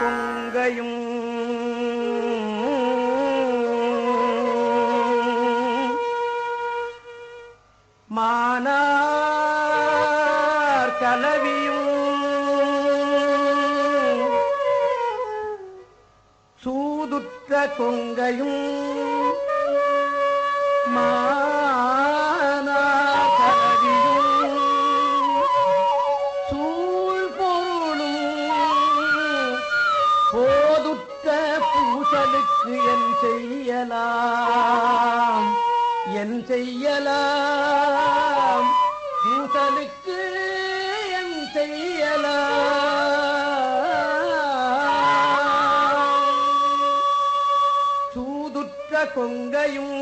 கொங்கையும் மானார் கலவியும் சூதுற்ற கொங்கையும் மா பூசலுக்கு என் செய்யலாம் என் செய்யலாம். பூசலுக்கு என் செய்யலாம். சூதுற்ற கொங்கையும்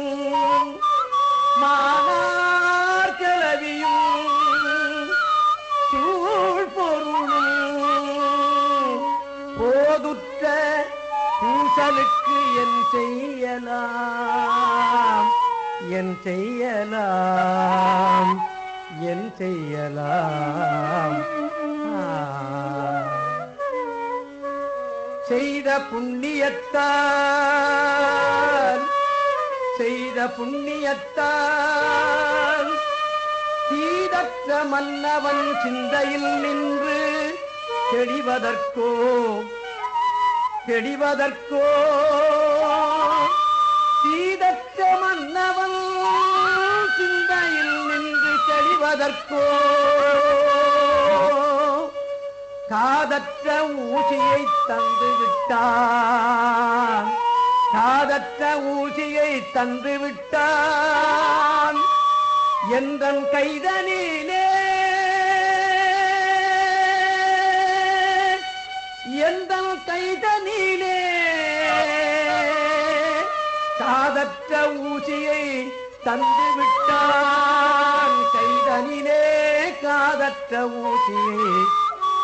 மானார் கிளவியும் பூசலுக்கு என் செய்யலாம் என் செய்யலாம் என் செய்யலாம். செய்த புண்ணியத்தால் செய்த புண்ணியத்தால் சீதற்ற மன்னவன் சிந்தையில் நின்று தெளிவதற்கோ தெளிவதற்கோ சீதற்ற மன்னவன் சிந்தையில் நின்று தெளிவதற்கோ காதற்ற ஊசியை தந்து விட்டான். காதற்ற ஊசியை தந்து விட்டான். எந்தன் கைதனிலே? எந்தன் கைத காதற்ற ஊசியை தந்து விட்டான் கைதனிலே காதற்ற ஊசியை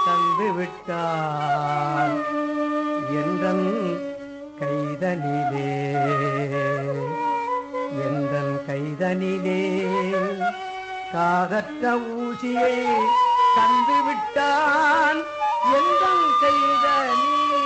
தந்து விட்டான் என்றன் கைதனிலே எந்தன் கைதனிலே காதற்ற ஊசியை தந்து விட்டான் எந்தன் கைதனிலே